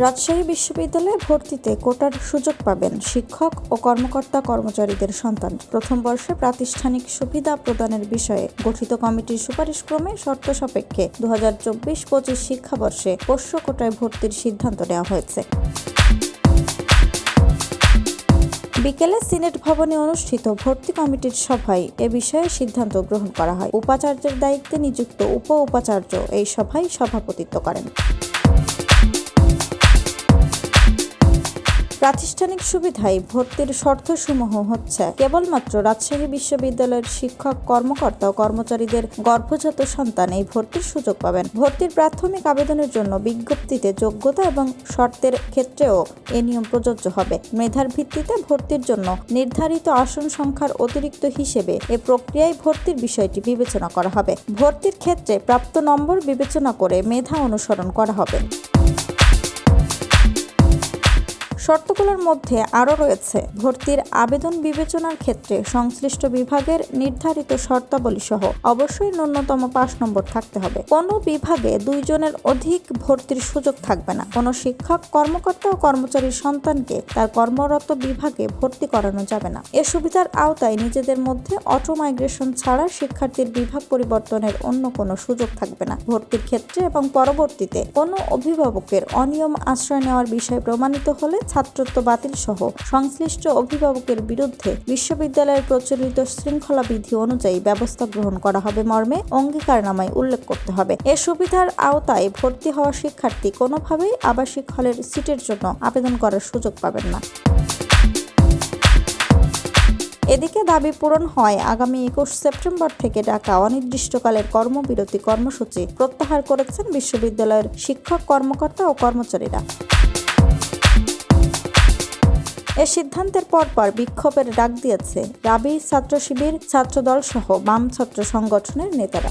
রাজশাহী বিশ্ববিদ্যালয়ে ভর্তিতে কোটার সুযোগ পাবেন শিক্ষক ও কর্মকর্তা কর্মচারীদের সন্তান। প্রথম বর্ষে প্রাতিষ্ঠানিক সুবিধা প্রদানের বিষয়ে গঠিত কমিটির সুপারিশক্রমে শর্ত সাপেক্ষে দু হাজার চব্বিশ পঁচিশ শিক্ষাবর্ষে পোষ্য কোটায় ভর্তির সিদ্ধান্ত নেওয়া হয়েছে। বিকেলে সিনেট ভবনে অনুষ্ঠিত ভর্তি কমিটির সভায় এ বিষয়ে সিদ্ধান্ত গ্রহণ করা হয়। উপাচার্যের দায়িত্বে নিযুক্ত উপ উপাচার্য এই সভায় সভাপতিত্ব করেন। প্রাতিষ্ঠানিক সুবিধায় ভর্তির শর্তসমূহ হচ্ছে, কেবলমাত্র রাজশাহী বিশ্ববিদ্যালয়ের শিক্ষক, কর্মকর্তা ও কর্মচারীদের গর্ভজাত সন্তান এই ভর্তির সুযোগ পাবেন। ভর্তির প্রাথমিক আবেদনের জন্য বিজ্ঞপ্তিতে যোগ্যতা এবং শর্তের ক্ষেত্রেও এ নিয়ম প্রযোজ্য হবে। মেধার ভিত্তিতে ভর্তির জন্য নির্ধারিত আসন সংখ্যার অতিরিক্ত হিসেবে এ প্রক্রিয়ায় ভর্তির বিষয়টি বিবেচনা করা হবে। ভর্তির ক্ষেত্রে প্রাপ্ত নম্বর বিবেচনা করে মেধা অনুসরণ করা হবে। শর্তগুলোর মধ্যে আরও রয়েছে। ভর্তির আবেদন বিবেচনার ক্ষেত্রে সংশ্লিষ্ট বিভাগের নির্ধারিত শর্তাবলী সহ অবশ্যই ন্যূনতম পাঁচ নম্বর থাকতে হবে। কোনো বিভাগে দুইজনের অধিক ভর্তির সুযোগ থাকবে না। কোনো শিক্ষক, কর্মকর্তা ও কর্মচারীর সন্তানকে তার কর্মরত বিভাগে ভর্তি করানো যাবে না। এ সুবিধার আওতায় নিজেদের মধ্যে অটো মাইগ্রেশন ছাড়া শিক্ষার্থীর বিভাগ পরিবর্তনের অন্য কোনো সুযোগ থাকবে না। ভর্তির ক্ষেত্রে এবং পরবর্তীতে কোনো অভিভাবকের অনিয়ম আশ্রয় নেওয়ার বিষয় প্রমাণিত হলে ছাত্রত্ব বাতিল সহ সংশ্লিষ্ট অভিভাবকের বিরুদ্ধে বিশ্ববিদ্যালয়ের প্রচলিত শৃঙ্খলা বিধি অনুযায়ী ব্যবস্থা গ্রহণ করা হবে মর্মে অঙ্গীকারনামায় উল্লেখ করতে হবে। এ সুবিধার আওতায় ভর্তি হওয়া শিক্ষার্থী কোনোভাবেই আবাসিক হলের সিটের জন্য আবেদন করার সুযোগ পাবেন না। এদিকে দাবি পূরণ হয়, আগামী একুশ সেপ্টেম্বর থেকে ডাকা অনির্দিষ্টকালের কর্মবিরতি কর্মসূচি প্রত্যাহার করেছেন বিশ্ববিদ্যালয়ের শিক্ষক, কর্মকর্তা ও কর্মচারীরা। এ সিদ্ধান্তের পরপর বিক্ষোভের ডাক দিয়েছে রাবি ছাত্র শিবির ছাত্রদল সহ বাম ছাত্র সংগঠনের নেতারা।